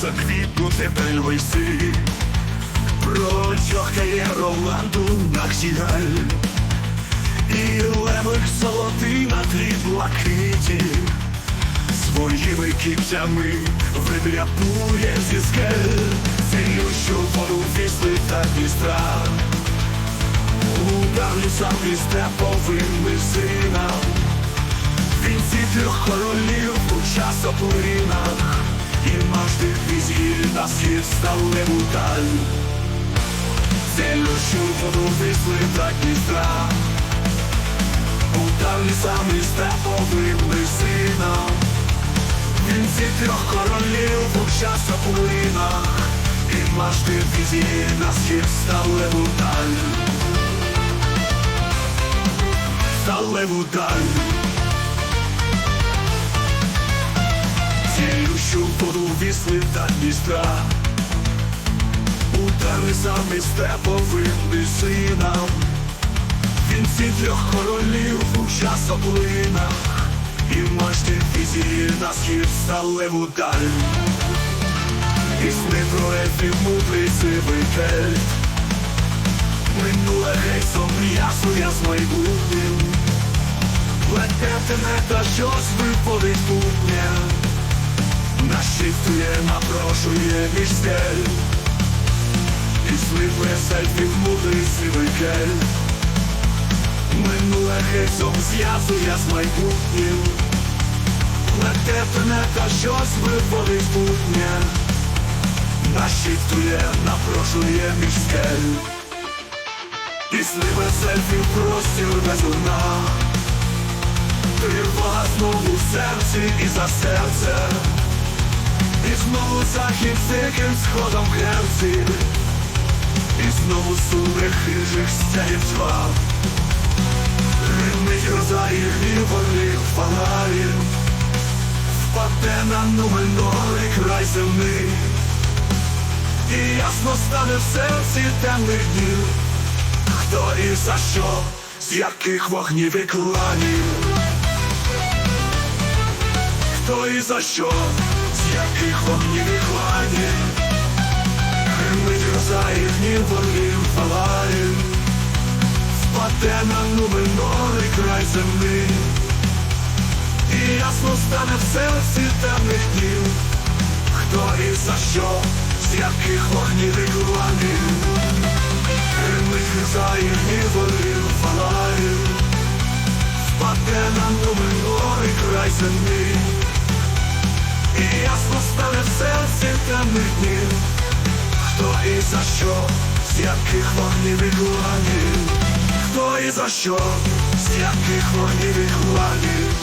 заквітнути пельвиси, Прочохкає Роланду на ксігаль, і левик золотий на тлі блакиті, своїми кіпцями видряпує зі скель, цілющу воду вісли та Дністра. Удар лісам і степовим синам Він трьох королів у час оплинах І мажди візгіль на схід сталеву даль Цілющу воду вісли та Дністра Удар лісам і степовим синам Він ці трьох королів у час оплинах І мажди візгіль на схід сталеву даль сталеву даль Воду вісли та Дністра. Удари самі степовим Він ці трьох королів у час оплинах. І мачти візії на схід сталеву даль Пісни про ельфів мудрий сивий кельт Минуле гейсом ясує з майбутнім. Лететиме та щось виповідь путня Нашіптує, напрошує між стель. І сліпує сельфів мудрий сивий кель. Минуле гейсом зв'язує з майбутнім. Лететиме та щось виповідь путня Нашіптує, напрошує між скель Післи без ельфів простір без луна Тривога знову в серці і за серце І знову захід диким сходом герці І знову сури хижих стягів жвав Римить гроза і гніволів фонарів Впаде на нумельнорий край земний. І ясно стане в серці темних днів Хто і за що, з яких вогнів і кланів. Хто і за що, з яких вогнів і кланів Гримить гроза і гнів орлів палає Впаде на нуменорий край землі І ясно стане в серці темних днів Хто і за що, з яких вогнів і кланів Гримить гроза і гнів орлів палає Впаде на нуменорий край землі за що, з яких вогнів і кланів Хто і за що, з яких вогнів і кланів